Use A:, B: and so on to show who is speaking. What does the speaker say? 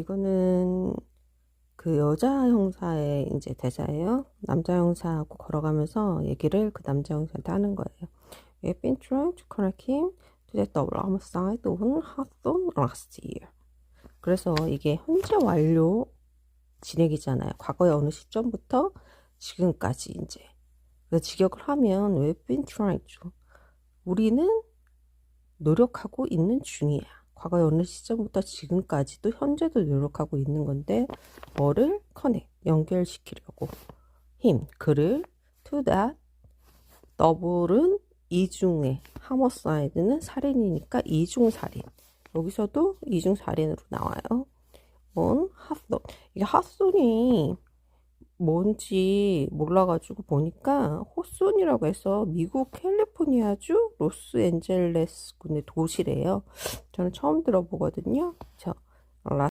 A: 이거는 그 여자 형사의 이제 대사예요. 남자 형사하고 걸어가면서 얘기를 그 남자 형사한테 하는 거예요. We've been trying to connect him to the double homicide on Hudson last year. 그래서 이게 현재 완료 진행이잖아요. 과거의 어느 시점부터 지금까지 이제. 그래서 직역을 하면 we've been trying to. 우리는 노력하고 있는 중이야. 과거의 어느 시점부터 지금까지도 현재도 노력하고 있는 건데 뭐를 커넥 연결시키려고. 힘 그를 that 더블은 이중에 하머사이드는 살인이니까 이중살인. 여기서도 이중살인으로 나와요. on 핫손 이게 핫손이 뭔지 몰라가지고 보니까 호손이라고 해서 미국 캘리 포니아주 로스앤젤레스 군의 도시래요. 저는 처음 들어보거든요. 저